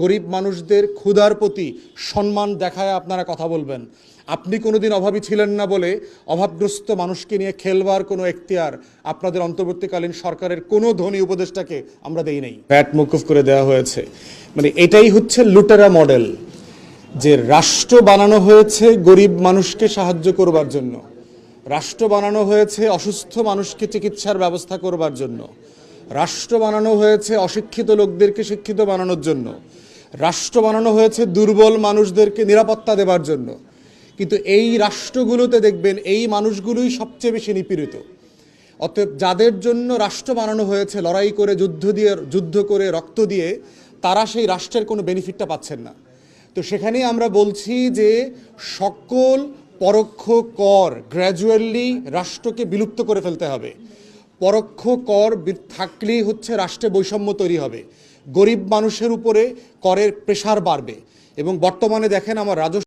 গরিব মানুষদের ক্ষুধার প্রতি সম্মান দেখায় আপনারা কথা বলবেন। আপনি কোনোদিন অভাবী ছিলেন না বলে অভাবগ্রস্ত মানুষকে নিয়ে খেলবার কোনো এখতিয়ার আপনাদের অন্তর্বর্তীকালীন সরকারের কোনো ধনী উপদেষ্টাকে আমরা দেই নাই। ভ্যাট মকুফ করে দেওয়া হয়েছে। মানে এটাই হচ্ছে লুটেরা মডেল, যে রাষ্ট্র বানানো হয়েছে গরিব মানুষকে সাহায্য করবার জন্য। রাষ্ট্র বানানো হয়েছে অসুস্থ মানুষকে চিকিৎসার ব্যবস্থা করবার জন্য। রাষ্ট্র বানানো হয়েছে অশিক্ষিত লোকদেরকে শিক্ষিত বানানোর জন্য। রাষ্ট্র বানানো হয়েছে দুর্বল মানুষদেরকে নিরাপত্তা দেবার জন্য। কিন্তু এই রাষ্ট্রগুলোতে দেখবেন এই মানুষগুলোই সবচেয়ে বেশি নিপীড়িত। অতএব যাদের জন্য রাষ্ট্র বানানো হয়েছে, লড়াই করে, যুদ্ধ দিয়ে, যুদ্ধ করে, রক্ত দিয়ে, তারা সেই রাষ্ট্রের কোনো বেনিফিটটা পাচ্ছেন না। তো সেখানেই আমরা বলছি যে সকল পরোক্ষ কর গ্র্যাজুয়ালি রাষ্ট্রকে বিলুপ্ত করে ফেলতে হবে। পরোক্ষ কর থাকলেই হচ্ছে রাষ্ট্রে বৈষম্য তৈরি হবে। গরিব মানুষের উপরে করের প্রেশার বাড়বে এবং বর্তমানে দেখেন আমার রাজস্ব